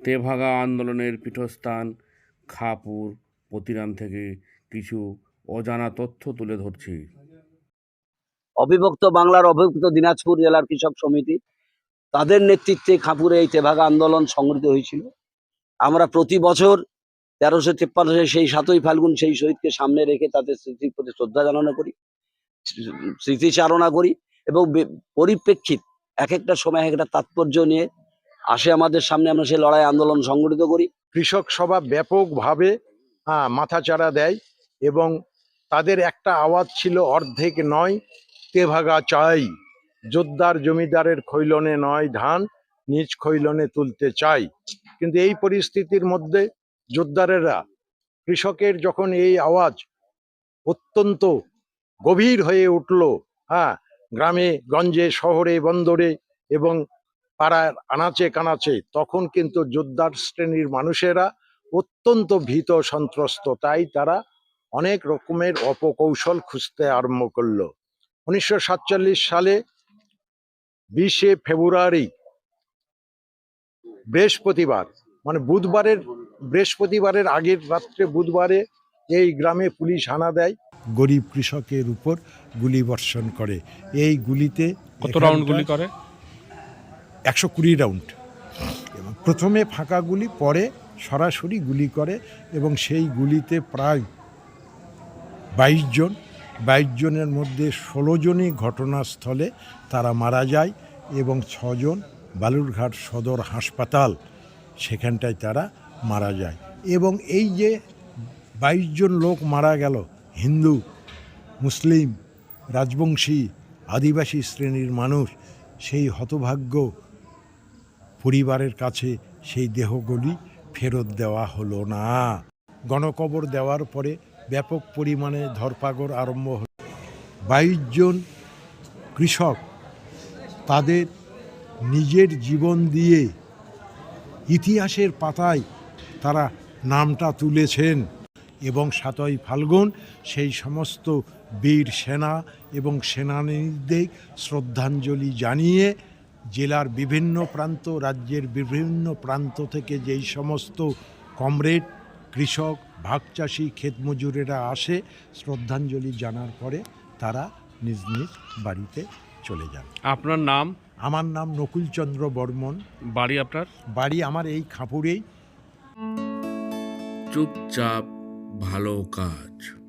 তেভাগা আন্দোলনের পীঠস্থান খাপুর প্রতিরাম থেকে কিছু অজানা তথ্য তুলে ধরছি। অবিভক্ত বাংলার অবিভক্ত দিনাজপুর জেলার কৃষক সমিতি, তাদের নেতৃত্বে খাপুরে এই তেভাগা আন্দোলন সংগঠিত হয়েছিল। আমরা প্রতি বছর তেরোশো তেপ্পান্ন সেই সাতই ফাল্গুন সেই শহীদকে সামনে রেখে তাদের স্মৃতির প্রতি শ্রদ্ধা জানানো করি স্মৃতিচারণা করি এবং পরিপ্রেক্ষিত এক একটা সময় এক একটা তাৎপর্য নিয়ে আসে আমাদের সামনে, আমরা সেই লড়াই আন্দোলন সংগঠিত করি। কৃষক সভা ব্যাপকভাবে হ্যাঁ মাথাচাড়া দেয় এবং তাদের একটা আওয়াজ ছিল অর্ধেক নয় তেভাগা চাই? জোদ্দার জমিদারের খৈলনে নয় ধান, নিজ খৈলনে তুলতে চাই। কিন্তু এই পরিস্থিতির মধ্যে জোদ্দারেরা কৃষকের যখন এই আওয়াজ অত্যন্ত গভীর হয়ে উঠল হ্যাঁ গ্রামে, গঞ্জে, শহরে, বন্দরে এবং পাড়ার আনাচে কানাচে তখন কিন্তু যোদ্ধার শ্রেণির মানুষেরা অত্যন্ত ভীত সন্ত্রস্ত। তাই তারা অনেক রকমের অপকৌশল খুঁজতে আরম্ভ করল। উনিশশো সাতচল্লিশ সালে বিশে ফেব্রুয়ারি বৃহস্পতিবার মানে বুধবারের বৃহস্পতিবারের আগের রাত্রে বুধবারে এই গ্রামে পুলিশ হানা দেয়। গরিব কৃষকের উপর গুলি বর্ষণ করে। এই গুলিতে কত রাউন্ড গুলি করে? একশো কুড়ি রাউন্ড। এবং প্রথমে ফাঁকা গুলি, পরে সরাসরি গুলি করে এবং সেই গুলিতে প্রায় বাইশ জন, বাইশ জনের মধ্যে ষোলো জনই ঘটনাস্থলে তারা মারা যায় এবং ছজন বালুরঘাট সদর হাসপাতাল সেখানটায় তারা মারা যায়। এবং এই যে বাইশ জন লোক মারা গেল, হিন্দু, মুসলিম, রাজবংশী, আদিবাসী শ্রেণির মানুষ, সেই হতভাগ্য পরিবারের কাছে সেই দেহগুলি ফেরত দেওয়া হলো না। গণকবর দেওয়ার পরে ব্যাপক পরিমাণে ধরপাকড় আরম্ভ হল। বাইশ জন কৃষক তাদের নিজের জীবন দিয়ে ইতিহাসের পাতায় তারা নামটা তুলেছেন এবং সাতই ফাল্গুন সেই সমস্ত বীর সেনা এবং সেনানীদের শ্রদ্ধাঞ্জলি জানিয়ে জেলার বিভিন্ন প্রান্ত রাজ্যের বিভিন্ন প্রান্ত থেকে যেই সমস্ত কমরেড কৃষক ভাগ চাষি ক্ষেত মজুরেরা আসে শ্রদ্ধাঞ্জলি জানার পরে তারা নিজ নিজ বাড়িতে চলে যান। আপনার নাম? আমার নাম নকুলচন্দ্র বর্মন। বাড়ি আপনার? বাড়ি আমার এই খাপুরেই। চুপচাপ ভালো কাজ।